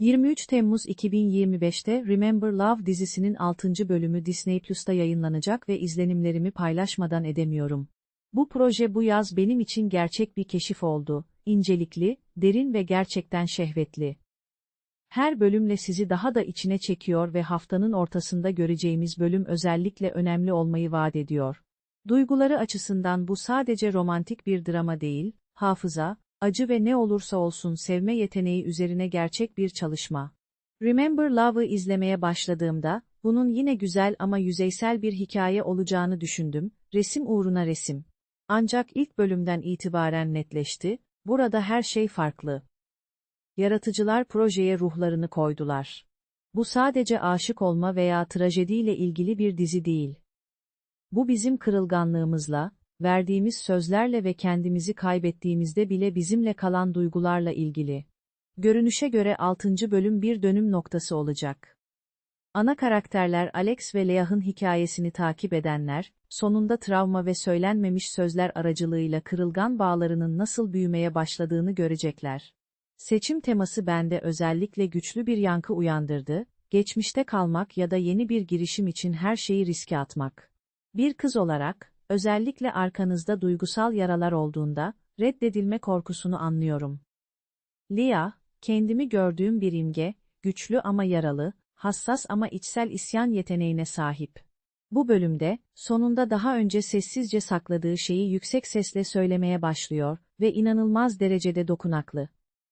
23 Temmuz 2025'te Remember Love dizisinin 6. bölümü Disney Plus'ta yayınlanacak ve izlenimlerimi paylaşmadan edemiyorum. Bu proje bu yaz benim için gerçek bir keşif oldu. İncelikli, derin ve gerçekten şehvetli. Her bölümle sizi daha da içine çekiyor ve haftanın ortasında göreceğimiz bölüm özellikle önemli olmayı vaat ediyor. Duyguları açısından bu sadece romantik bir drama değil, hafıza, acı ve ne olursa olsun sevme yeteneği üzerine gerçek bir çalışma. Remember Love'ı izlemeye başladığımda, bunun yine güzel ama yüzeysel bir hikaye olacağını düşündüm, resim uğruna resim. Ancak ilk bölümden itibaren netleşti, burada her şey farklı. Yaratıcılar projeye ruhlarını koydular. Bu sadece aşık olma veya trajediyle ilgili bir dizi değil. Bu bizim kırılganlığımızla, verdiğimiz sözlerle ve kendimizi kaybettiğimizde bile bizimle kalan duygularla ilgili. Görünüşe göre 6. bölüm bir dönüm noktası olacak. Ana karakterler Alex ve Leah'ın hikayesini takip edenler, sonunda travma ve söylenmemiş sözler aracılığıyla kırılgan bağlarının nasıl büyümeye başladığını görecekler. Seçim teması bende özellikle güçlü bir yankı uyandırdı, geçmişte kalmak ya da yeni bir girişim için her şeyi riske atmak. Bir kız olarak, özellikle arkanızda duygusal yaralar olduğunda, reddedilme korkusunu anlıyorum. Lia, kendimi gördüğüm bir imge, güçlü ama yaralı, hassas ama içsel isyan yeteneğine sahip. Bu bölümde, sonunda daha önce sessizce sakladığı şeyi yüksek sesle söylemeye başlıyor ve inanılmaz derecede dokunaklı.